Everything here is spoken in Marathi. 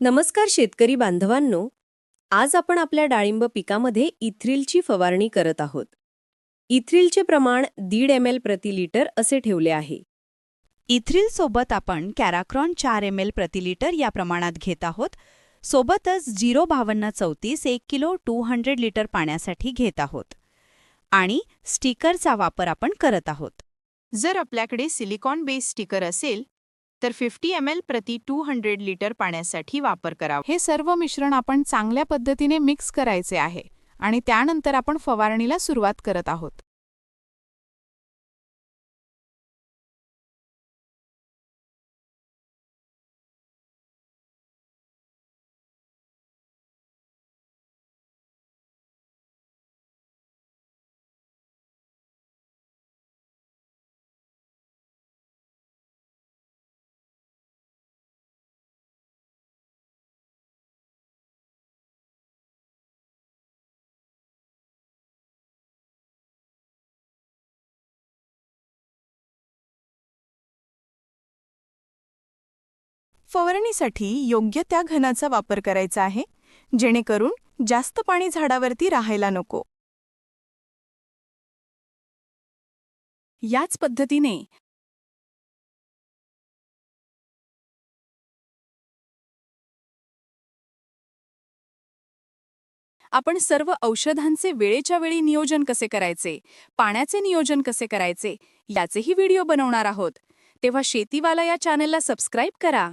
नमस्कार शेतकरी बांधवांनो. आज आपण आपल्या डाळिंब पिकामध्ये इथ्रिलची फवारणी करत आहोत. इथ्रिलचे प्रमाण दीड एम एल प्रति लिटर असे ठेवले आहे. इथ्रिल सोबत आपण कॅराक्रॉन चार एम एल प्रति लिटर या प्रमाणात घेत आहोत. सोबतच झिरो बावन्न चौतीस एक किलो टू हंड्रेड लिटर पाण्यासाठी घेत आहोत. आणि स्टिकरचा वापर आपण करत आहोत. जर आपल्याकडे सिलिकॉन बेस स्टिकर असेल तर फिफ्टी एम एल प्रति टू हंड्रेड लिटर पाण्यासाठी वापर करावा. हे सर्व मिश्रण आपण चांगल्या पद्धतीने मिक्स करायचे आहे आणि त्यानंतर आपण फवारणीला सुरुवात करत आहोत. फवारणीसाठी योग्य त्या घनाचा वापर करायचा आहे जेणेकरून जास्त पाणी झाडावरती राहायला नको. याच पद्धतीने आपण सर्व औषधांचे वेळेच्या वेळी नियोजन कसे करायचे पाण्याचे नियोजन कसे करायचे याचेही व्हिडिओ बनवणार आहोत. तेव्हा शेतीवाला या चॅनलला सबस्क्राईब करा.